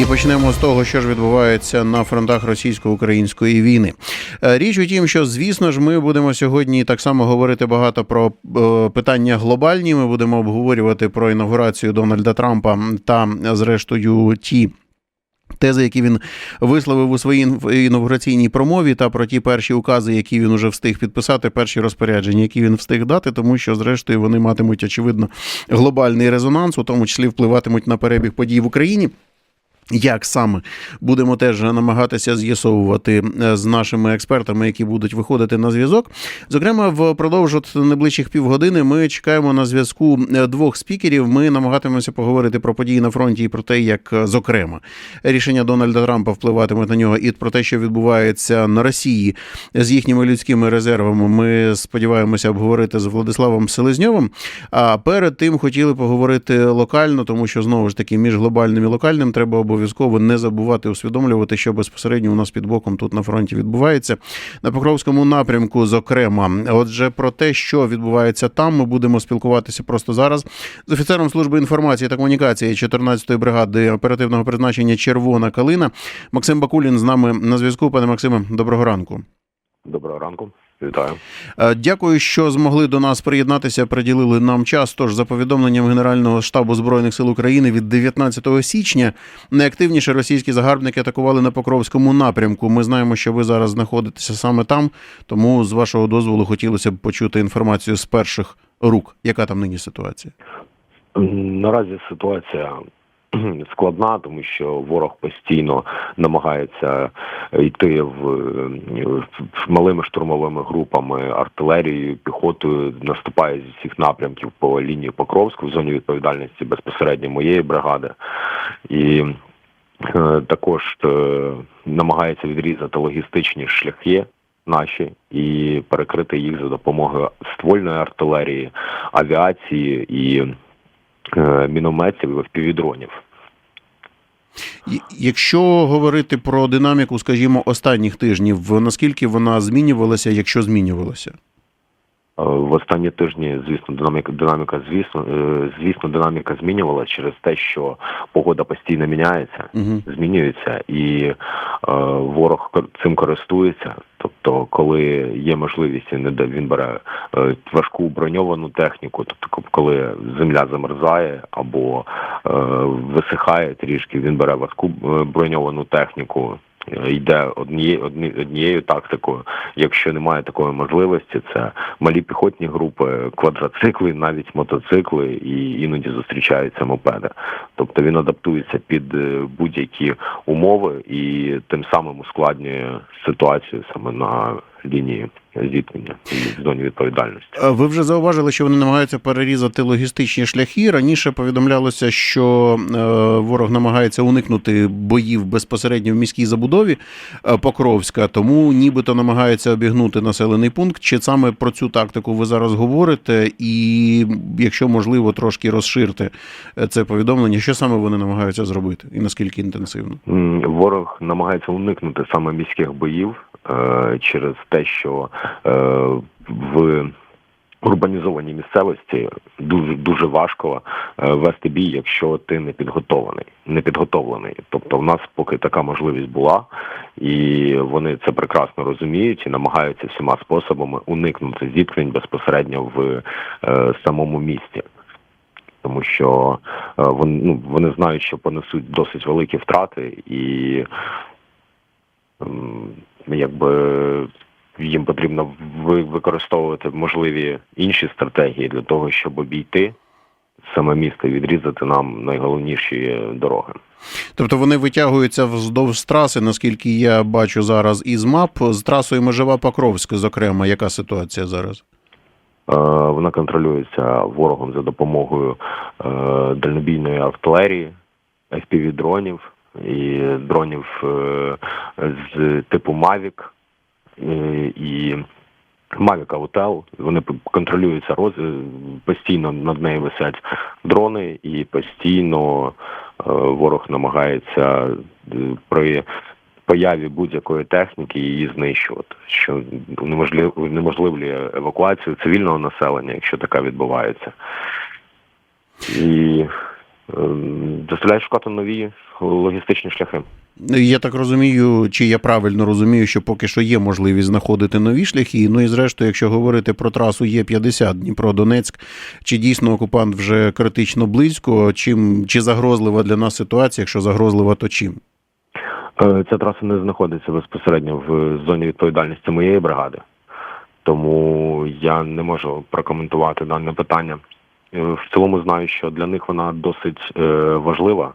І почнемо з того, що ж відбувається на фронтах російсько-української війни. Е, Річ у тім, що звісно ж, ми будемо сьогодні так само говорити багато про е, питання глобальні. Ми будемо обговорювати про інаугурацію Дональда Трампа та, зрештою, ті. Тези, які він висловив у своїй інаугураційній промові, та про ті перші укази, які він уже встиг підписати, перші розпорядження, які він встиг дати, тому що, зрештою, вони матимуть очевидно глобальний резонанс, у тому числі впливатимуть на перебіг подій в Україні. Як саме будемо теж намагатися з'ясовувати е, з нашими експертами, які будуть виходити на зв'язок. Зокрема, впродовж найближчих півгодини ми чекаємо на зв'язку е, двох спікерів. Ми намагатимемося поговорити про події на фронті і про те, як е, зокрема рішення Дональда Трампа впливатиме на нього, і про те, що відбувається на Росії з їхніми людськими резервами. Ми сподіваємося обговорити з Владиславом Селезньовим. А перед тим хотіли поговорити локально, тому що знову ж таки між глобальним і локальним треба обов'язково не забувати усвідомлювати, що безпосередньо у нас під боком тут на фронті відбувається на Покровському напрямку. Зокрема, отже, про те, що відбувається там, ми будемо спілкуватися просто зараз з офіцером служби інформації та комунікації 14-ї бригади оперативного призначення Червона Калина Максим Бакулін з нами на зв'язку. Пане Максиме, доброго ранку. Доброго ранку, вітаю. Е, Дякую, що змогли до нас приєднатися. Приділили нам час. Тож, за повідомленням Генерального штабу збройних сил України від 19 січня найактивніше російські загарбники атакували на Покровському напрямку. Ми знаємо, що ви зараз знаходитеся саме там. Тому, з вашого дозволу, хотілося б почути інформацію з перших рук. Яка там нині ситуація? Наразі ситуація складна, тому що ворог постійно намагається йти в, в малими штурмовими групами, артилерією, піхотою, наступає зі всіх напрямків по лінії Покровську в зоні відповідальності безпосередньо моєї бригади. І е, також е, намагається відрізати логістичні шляхи наші і перекрити їх за допомогою ствольної артилерії, авіації і мінометів і впівдронів. Якщо говорити про динаміку, скажімо, останніх тижнів, наскільки вона змінювалася, якщо змінювалася? Е, В останні тижні, звісно, динаміка динаміка, звісно, е, звісно, динаміка змінювала через те, що погода постійно міняється, змінюється, і е, ворог цим користується. Тобто, коли є можливість, він бере е, важку броньовану техніку, тобто, коли земля замерзає або е, висихає трішки, він бере важку броньовану техніку. Е, Йде одніє, одні, однією тактикою. Якщо немає такої можливості, це малі піхотні групи, квадроцикли, навіть мотоцикли, і іноді зустрічаються мопеди. Тобто він адаптується під е, будь-які умови і тим самим ускладнює ситуацію саме на лінії зіткнення в зоні відповідальності. Е, Ви вже зауважили, що вони намагаються перерізати логістичні шляхи. Раніше повідомлялося, що е, ворог намагається уникнути боїв безпосередньо в міській забудові е, Покровська, тому нібито намагається обігнути населений пункт. Чи саме про цю тактику ви зараз говорите? І якщо можливо, трошки розширте е, це повідомлення, що саме вони намагаються зробити, і наскільки інтенсивно? Ворог намагається уникнути саме міських боїв через те, що е, в урбанізованій місцевості дуже дуже важко е, вести бій, якщо ти не підготований, не підготовлений. Тобто, в нас поки така можливість була, і вони це прекрасно розуміють і намагаються всіма способами уникнути зіткнень безпосередньо в е, самому місті. Тому що е, вони, ну, вони знають, що понесуть досить великі втрати, і якби їм потрібно використовувати можливі інші стратегії для того, щоб обійти саме місто і відрізати нам найголовніші дороги. Тобто вони витягуються вздовж траси, наскільки я бачу зараз із мап, з трасою Межева Покровська, зокрема, яка ситуація зараз? Е, Вона контролюється ворогом за допомогою е, дальнобійної артилерії, FPV-дронів і дронів е, з типу Mavic е, і Mavic Autel. Вони контролюються роз... е, постійно над нею висять дрони, і постійно ворог намагається при появі будь-якої техніки її знищувати, що унеможлив- унеможливлює евакуацію цивільного населення, якщо така відбувається. І ем, дозволяє шукати нові логістичні шляхи. Я так розумію, чи я правильно розумію, що поки що є можливість знаходити нові шляхи. Ну і зрештою, якщо говорити про трасу Є-50 Дніпро-Донецьк, чи дійсно окупант вже критично близько, чим чи загрозлива для нас ситуація? Якщо загрозлива, то чим? Е, Ця траса не знаходиться безпосередньо в зоні відповідальності моєї бригади, тому я не можу прокоментувати дане питання. Е, В цілому знаю, що для них вона досить е, важлива,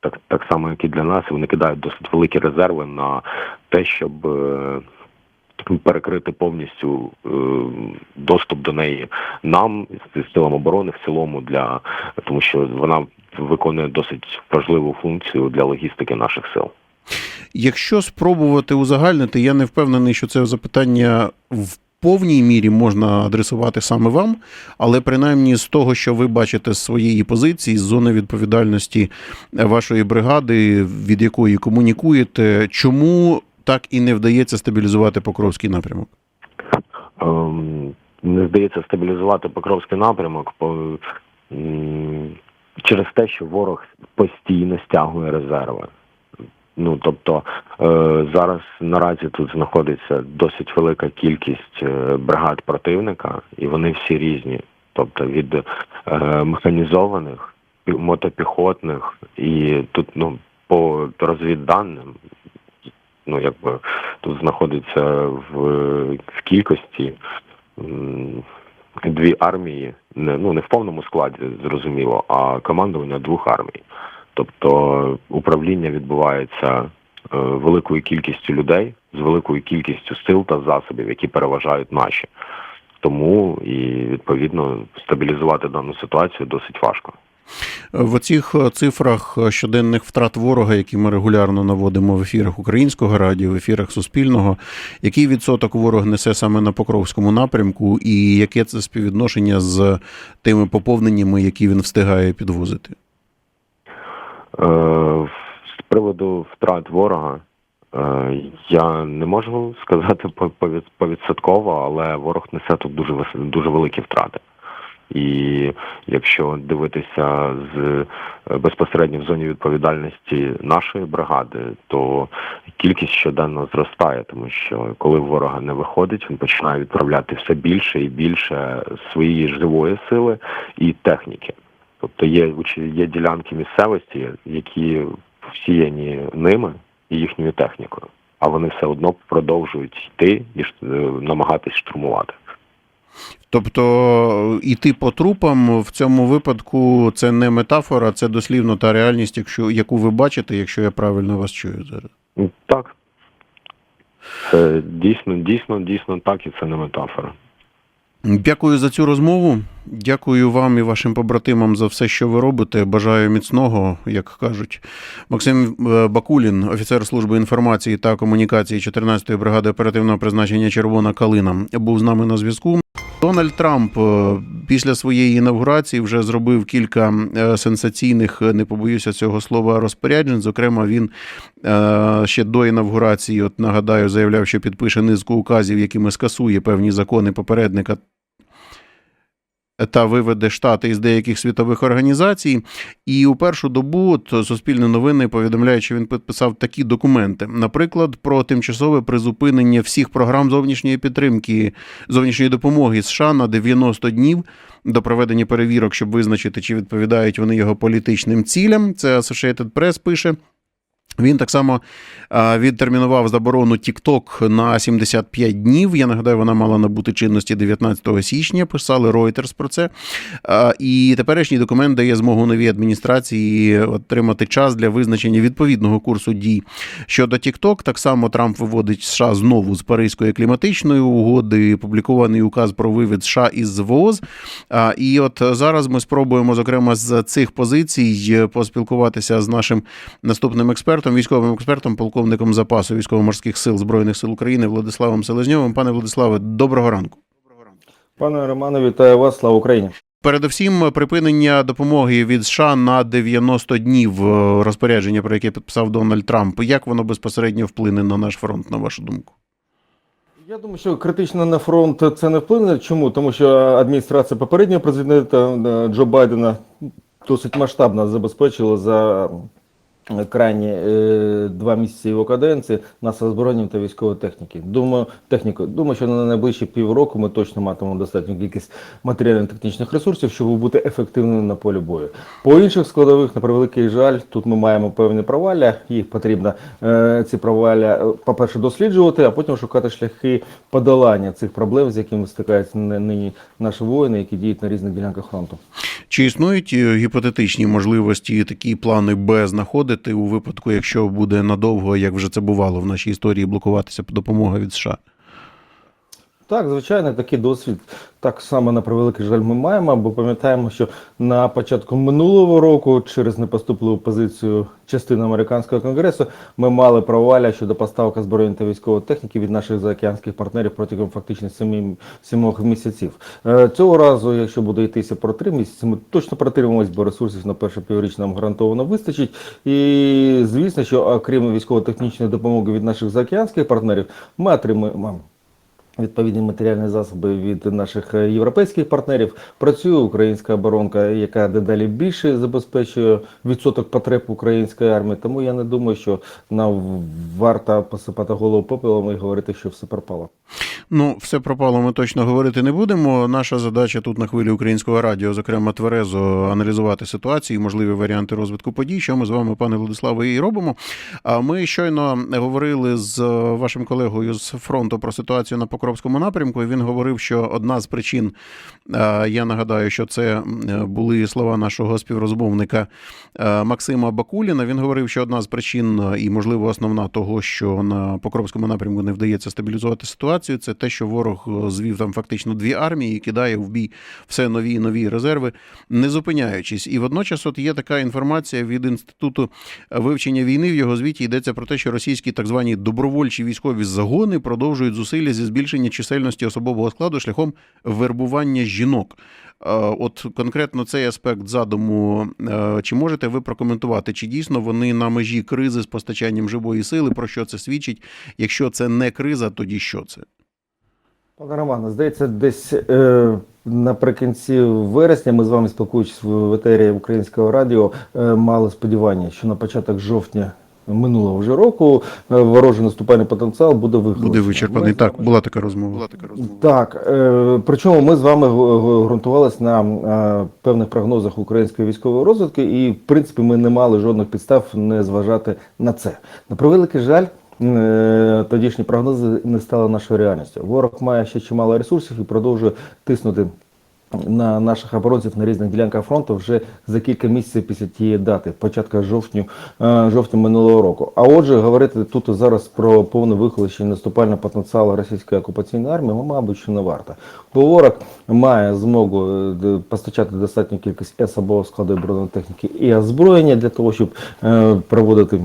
так, так само, як і для нас. і Вони кидають досить великі резерви на те, щоб е, перекрити повністю доступ до неї нам з силам оборони в цілому для тому, що вона виконує досить важливу функцію для логістики наших сил. Якщо спробувати узагальнити, я не впевнений, що це запитання в повній мірі можна адресувати саме вам, але принаймні з того, що ви бачите з своєї позиції, з зони відповідальності вашої бригади, від якої комунікуєте, чому так і не вдається стабілізувати Покровський напрямок? Ем, не здається стабілізувати Покровський напрямок через те, що ворог постійно стягує резерви. Ну тобто е, зараз наразі тут знаходиться досить велика кількість е, бригад противника, і вони всі різні. Тобто від е, механізованих, пі- мотопіхотних, і тут ну по розвідданим, ну якби тут знаходиться в, в кількості дві армії, не ну не в повному складі, зрозуміло, а командування двох армій. Тобто управління відбувається е, великою кількістю людей з великою кількістю сил та засобів, які переважають наші. Тому і відповідно стабілізувати дану ситуацію досить важко. В оцих е, цифрах щоденних втрат ворога, які ми регулярно наводимо в ефірах українського радіо, в ефірах Суспільного, який відсоток ворог несе саме на Покровському напрямку, і яке це співвідношення з тими поповненнями, які він встигає підвозити? Е, З приводу втрат ворога е, я не можу сказати по- повід- повідсотково, але ворог несе тут дуже дуже великі втрати. І якщо дивитися з е, безпосередньо в зоні відповідальності нашої бригади, то кількість щоденно зростає, тому що коли ворога не виходить, він починає відправляти все більше і більше своєї живої сили і техніки. Тобто є є ділянки місцевості, які всіяні ними і їхньою технікою, а вони все одно продовжують йти і е, намагатись штурмувати. Тобто іти по трупам в цьому випадку це не метафора, це дослівно та реальність, якщо яку ви бачите, якщо я правильно вас чую зараз. Так. Це дійсно, дійсно, дійсно так, і це не метафора. Дякую за цю розмову. Дякую вам і вашим побратимам за все, що ви робите. Бажаю міцного, як кажуть. Максим е, Бакулін, офіцер служби інформації та комунікації 14-ї бригади оперативного призначення Червона Калина, був з нами на зв'язку. Дональд Трамп е, після своєї інавгурації вже зробив кілька е, сенсаційних, не побоюся цього слова, розпоряджень. Зокрема, він ще до інавгурації, от нагадаю, заявляв, що підпише низку указів, якими скасує певні закони попередника та виведе штати із деяких світових організацій. І у першу добу от, Суспільне новини повідомляють, що він підписав такі документи, наприклад, про тимчасове призупинення всіх програм зовнішньої підтримки, зовнішньої допомоги США на 90 днів до проведення перевірок, щоб визначити, чи відповідають вони його політичним цілям. Це Associated Press пише. Він так само відтермінував заборону TikTok на 75 днів. Я нагадаю, вона мала набути чинності 19 січня. Писали Reuters про це. І теперішній документ дає змогу новій адміністрації отримати час для визначення відповідного курсу дій щодо TikTok. Так само Трамп виводить США знову з Паризької кліматичної угоди. Публікований указ про вивід США із ВОЗ. І от зараз ми спробуємо, зокрема, з цих позицій поспілкуватися з нашим наступним експертом, військовим експертом, полковником запасу військово-морських сил Збройних сил України Владиславом Селезньовим. Пане Владиславе, доброго ранку. Пане Романе, вітаю вас, слава Україні. Передовсім припинення допомоги від США на 90 днів е, розпорядження, про яке підписав Дональд Трамп. Як воно безпосередньо вплине на наш фронт, на вашу думку? Я думаю, що критично на фронт це не вплине. Чому? Тому що адміністрація попереднього президента е, Джо Байдена досить масштабно забезпечило за крайні е, два місяці його каденції нас озброєнням та військової техніки. Думаю, техніку. Думаю, що на найближчі півроку ми точно матимемо достатню кількість матеріально-технічних ресурсів, щоб бути ефективними на полі бою. По інших складових, на превеликий жаль, тут ми маємо певні провалля. Їх потрібно е, ці провалля, е, по-перше, досліджувати, а потім шукати шляхи подолання цих проблем, з якими стикаються ни- нині наші воїни, які діють на різних ділянках фронту. Чи існують е, гіпотетичні можливості такі плани Б знаходити у випадку, якщо буде надовго, як вже це бувало в нашій історії, блокуватися допомога від США? Так, звичайно, такий досвід так само на превеликий жаль ми маємо, бо пам'ятаємо, що на початку минулого року через непоступливу позицію частини американського конгресу ми мали проваля щодо поставок озброєння та військової техніки від наших заокеанських партнерів протягом фактично семи сімох місяців. Е, Цього разу, якщо буде йтися про три місяці, ми точно протримаємось, бо ресурсів на перше півріч нам гарантовано вистачить. І звісно, що окрім військово-технічної допомоги від наших заокеанських партнерів, ми отримаємо відповідні матеріальні засоби від наших е, європейських партнерів. Працює українська оборонка, яка дедалі більше забезпечує відсоток потреб української армії. Тому я не думаю, що нам варто посипати голову попелом і говорити, що все пропало. Ну, все пропало, ми точно говорити не будемо. Наша задача тут на хвилі українського радіо, зокрема тверезо, аналізувати ситуацію, можливі варіанти розвитку подій. Що ми з вами, пане Владиславе, і робимо. А ми щойно говорили з вашим колегою з фронту про ситуацію на Покровському напрямку. і Він говорив, що одна з причин, е, я нагадаю, що це були слова нашого співрозмовника е, Максима Бакуліна. Він говорив, що одна з причин, е, і можливо основна того, що на Покровському напрямку не вдається стабілізувати ситуацію, це те, що ворог е, звів там фактично дві армії і кидає в бій все нові і нові резерви, не зупиняючись. І водночас, от є така інформація від інституту вивчення війни. В його звіті йдеться про те, що російські так звані добровольчі військові загони продовжують зусилля зі збільшення чисельності особового складу шляхом вербування жінок. Е, От конкретно цей аспект задуму, е, чи можете ви прокоментувати, чи дійсно вони на межі кризи з постачанням живої сили, про що це свідчить? Якщо це не криза, тоді що це? Пане Романе, здається, десь е, наприкінці вересня ми з вами спілкуючись в етері українського радіо, е, мали сподівання, що на початок жовтня минулого вже року е, ворожий наступальний потенціал буде вихолений. Буде вичерпаний. Так, була така розмова. Була така розмова. Так, е, причому ми з вами ґрунтувалися на е, певних прогнозах української військової розвідки, і в принципі ми не мали жодних підстав не зважати на це. На превеликий жаль. Тодішні прогнози не стали нашою реальністю. Ворог має ще чимало ресурсів і продовжує тиснути на наших оборонців на різних ділянках фронту вже за кілька місяців після тієї дати, початка жовтню, е, жовтня минулого року. А отже, говорити тут зараз про повне вихолощення наступального потенціалу російської окупаційної армії, мабуть, що не варто. Бо ворог має змогу е, постачати достатню кількість особового складу бронетехніки і озброєння для того, щоб е, проводити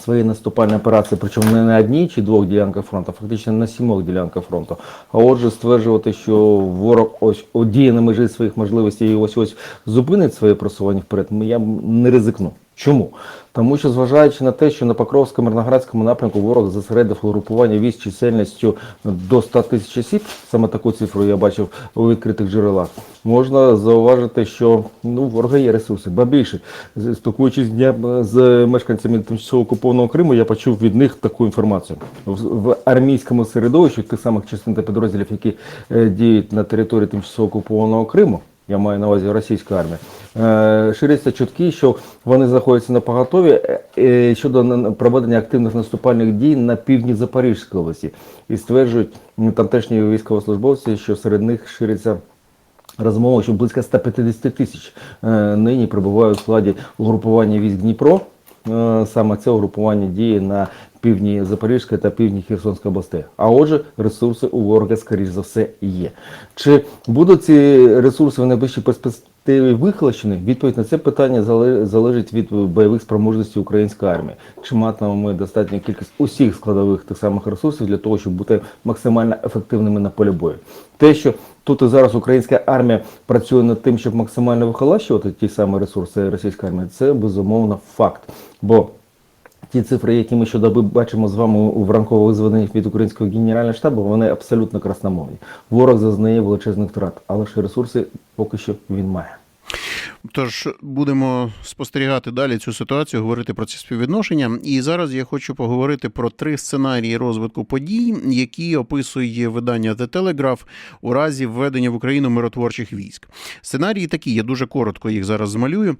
свої наступальні операції, причому не на одній чи двох ділянках фронту, а фактично на сімох ділянках фронту. А отже, стверджувати, що ворог ось одіє на межі своїх можливостей і ось ось зупинить своє просування вперед, я не ризикну. Чому? Тому що, зважаючи на те, що на Покровському Мирноградському напрямку ворог зосередив угрупування військ чисельністю до 100 тисяч осіб, саме таку цифру я бачив у відкритих джерелах, можна зауважити, що ну, ворога є ресурси, ба більше. Спілкуючись дня- з мешканцями тимчасово окупованого Криму, я почув від них таку інформацію. В, в армійському середовищі тих самих частин та підрозділів, які е, діють на території тимчасово окупованого Криму, я маю на увазі російська армія. Е, Ширяться чутки, що вони знаходяться на поготові е, е, щодо проведення активних наступальних дій на півдні Запорізької області. І стверджують тамтешні військовослужбовці, що серед них шириться розмова, що близько 150 тисяч нині перебувають у складі угрупування військ Дніпро. Саме це угрупування діє на півдні Запорізької та півдні Херсонської областей. А отже, ресурси у ворога, скоріш за все, є. Чи будуть ці ресурси в найближчій перспективі вихолощені? Відповідь на це питання залежить від бойових спроможностей української армії. Чи матимемо ми достатню кількість усіх складових тих самих ресурсів для того, щоб бути максимально ефективними на полі бою? Те, що тут і зараз українська армія працює над тим, щоб максимально вихолащувати ті самі ресурси російської армії, це безумовно факт. Бо ті цифри, які ми щодоби бачимо з вами у ранкових зведеннях від українського генерального штабу, вони абсолютно красномовні. Ворог зазнає величезних втрат, але ж ресурси поки що він має. Тож будемо спостерігати далі цю ситуацію, говорити про ці співвідношення. І зараз я хочу поговорити про три сценарії розвитку подій, які описує видання The Telegraph у разі введення в Україну миротворчих військ. Сценарії такі, я дуже коротко їх зараз змалюю.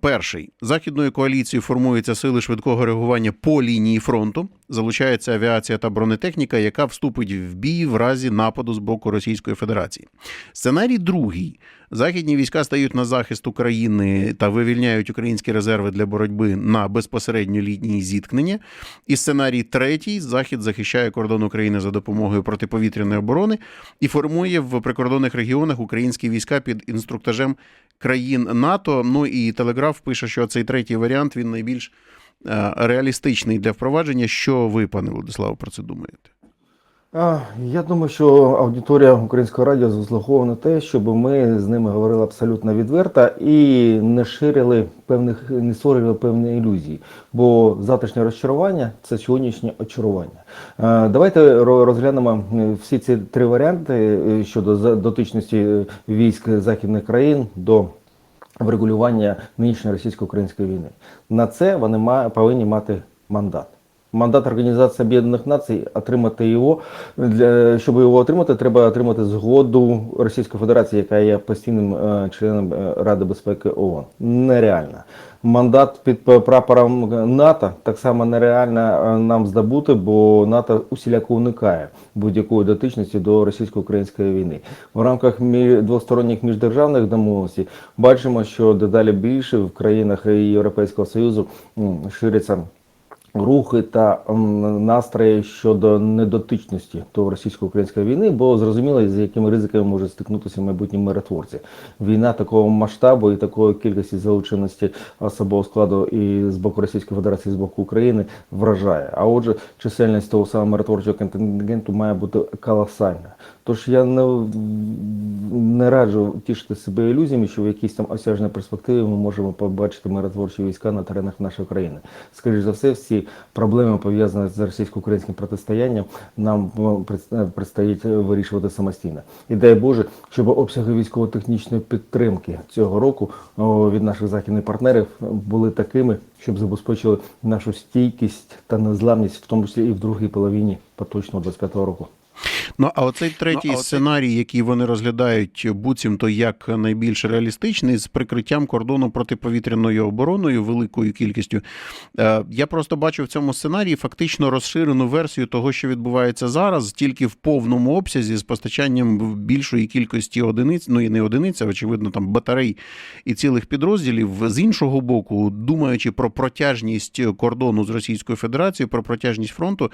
Перший західною коаліцією формуються сили швидкого реагування по лінії фронту. Залучається авіація та бронетехніка, яка вступить в бій в разі нападу з боку Російської Федерації. Сценарій другий. Західні війська стають на захист України та вивільняють українські резерви для боротьби на безпосередньо лінії зіткнення. І сценарій третій: Захід захищає кордон України за допомогою протиповітряної оборони і формує в прикордонних регіонах українські війська під інструктажем країн НАТО. Ну і Телеграф пише, що цей третій варіант він найбільш е, реалістичний для впровадження. Що ви, пане Владиславе, про це думаєте? Я думаю, що аудиторія українського радіо заслуговує на те, щоб ми з ними говорили абсолютно відверто і не ширили певних, не створювали певні ілюзії. Бо завтрашнє розчарування це сьогоднішнє очарування. Давайте розглянемо е, всі ці три варіанти е, щодо дотичності військ західних країн до врегулювання нинішньої російсько-української війни. На це вони повинні мати мандат. Мандат Організації Об'єднаних Націй отримати його для щоб його отримати, треба отримати згоду Російської Федерації, яка є постійним е, членом е, Ради безпеки ООН. Нереально. Мандат під прапором НАТО так само нереально е, нам здобути, бо НАТО усіляко уникає будь-якої дотичності до російсько-української війни. В рамках двосторонніх міждержавних домовленостей бачимо, що дедалі більше в країнах Європейського Союзу м, ширяться рухи та настрої щодо недотичності до російсько-української війни, бо зрозуміло, з якими ризиками можуть стикнутися майбутні миротворці. Війна такого масштабу і такої кількості залученості особового складу і з боку Російської Федерації, і з боку України вражає. А отже, чисельність того самого миротворчого контингенту має бути колосальна. Тож я не, не раджу тішити себе ілюзіями, що в якійсь там осяжній перспективі ми можемо побачити миротворчі війська на теренах нашої країни. Скоріше за все, всі проблеми пов'язані з російсько-українським протистоянням нам предстоїть вирішувати самостійно. І дай Боже, щоб обсяги військово-технічної підтримки цього року від наших західних партнерів були такими, щоб забезпечили нашу стійкість та незламність, в тому числі і в другій половині поточного 25-го року. Ну а оцей третій сценарій, який вони розглядають буцімто як найбільш реалістичний, з прикриттям кордону протиповітряною обороною, великою кількістю. Е, Я просто бачу в цьому сценарії фактично розширену версію того, що відбувається зараз, тільки в повному обсязі з постачанням більшої кількості одиниць, ну і не одиниць, а очевидно, там батарей і цілих підрозділів. З іншого боку, думаючи про протяжність кордону з Російською Федерацією, про протяжність фронту,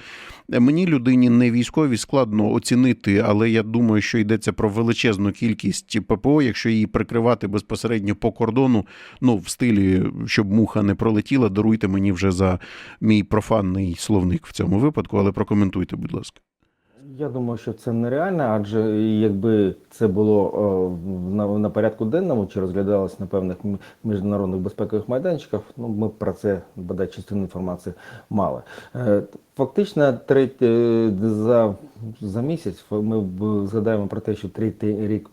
Мені людині не військові складно оцінити, але я думаю, що йдеться про величезну кількість ППО, якщо її прикривати безпосередньо по кордону, ну в стилі, щоб муха не пролетіла, даруйте мені вже за мій профанний словник в цьому випадку, але прокоментуйте, будь ласка. Я думаю, що це нереально, адже якби це було е, на, на порядку денному чи розглядалось на певних міжнародних безпекових майданчиках, ну ми про це бодай частину інформації мали. Е, Фактично, третє за, за місяць ми згадаємо про те, що третій рік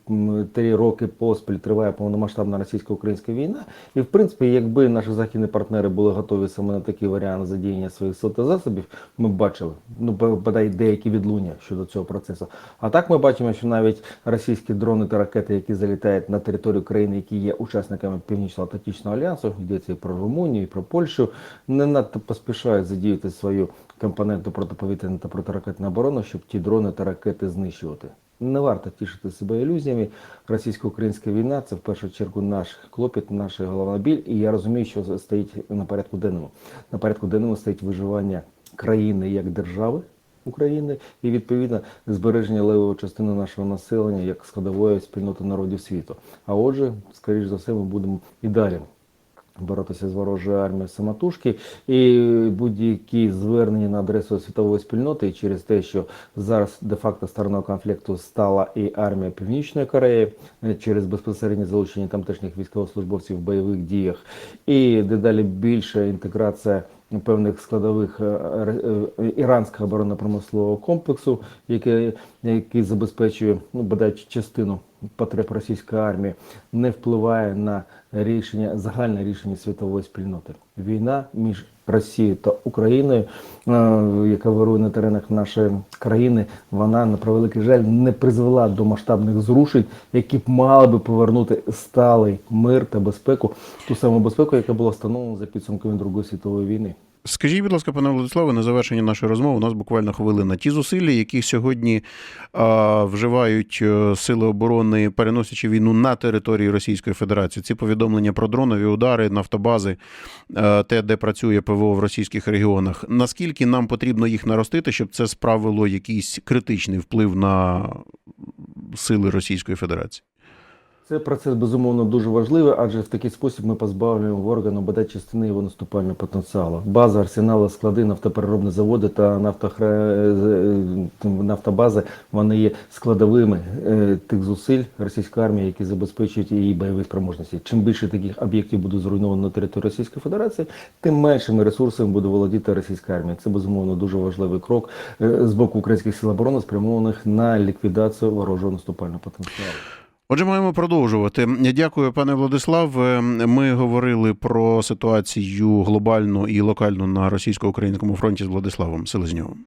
три роки поспіль триває повномасштабна російсько-українська війна. І в принципі, якби наші західні партнери були готові саме на такий варіант задіяння своїх сил засобів, ми б бачили ну бо- бодай деякі відлуння щодо цього процесу. А так ми бачимо, що навіть російські дрони та ракети, які залітають на територію країни, які є учасниками Північно-Атлантичного альянсу, йдеться і про Румунію, і про Польщу, не надто поспішають задіяти свою компоненту протиповітряної та протиракетної оборони, щоб ті дрони та ракети знищувати. Не варто тішити себе ілюзіями. Російсько-українська війна це в першу чергу наш клопіт, наша головна біль. І я розумію, що стоїть на порядку денному. На порядку денному стоїть виживання країни як держави України і відповідно збереження левої частини нашого населення як складової спільноти народів світу. А отже, скоріш за все, ми будемо і далі боротися з ворожою армією самотужки. І будь-які звернення на адресу світової спільноти через те, що зараз де-факто стороною конфлікту стала і армія Північної Кореї е, через безпосереднє залучення тамтешніх військовослужбовців в бойових діях, і дедалі більша інтеграція певних складових е, е, іранського оборонно-промислового комплексу, який, який забезпечує ну, бодай частину потреб російської армії не впливає на рішення загальне рішення світової спільноти. Війна між Росією та Україною, е, яка вирує на теренах нашої країни, вона на превеликий жаль не призвела до масштабних зрушень, які б мали би повернути сталий мир та безпеку, ту саму безпеку, яка була встановлена за підсумками Другої світової війни. Скажіть, будь ласка, пане Владиславе, на завершення нашої розмови у нас буквально хвилина. Ті зусилля, які сьогодні а, вживають е, сили оборони, переносячи війну на території Російської Федерації, ці повідомлення про дронові удари, нафтобази, е, те, де працює ПВО в російських регіонах. Наскільки нам потрібно їх наростити, щоб це справило якийсь критичний вплив на сили Російської Федерації? Це процес безумовно дуже важливий, адже в такий спосіб ми позбавляємо ворога на частини його наступального потенціалу. База, арсенали, склади, нафтопереробні заводи та нафтохра... е, нафтобази вони є складовими е, тих зусиль російської армії, які забезпечують її бойові спроможності. Чим більше таких об'єктів буде зруйновано на території Російської Федерації, тим меншими ресурсами буде володіти російська армія. Це безумовно дуже важливий крок е, з боку українських сил оборони, спрямованих на ліквідацію ворожого наступального потенціалу. Отже, маємо продовжувати. Дякую, пане Владислав. Е, Ми говорили про ситуацію глобальну і локальну на російсько-українському фронті з Владиславом Селезньовим.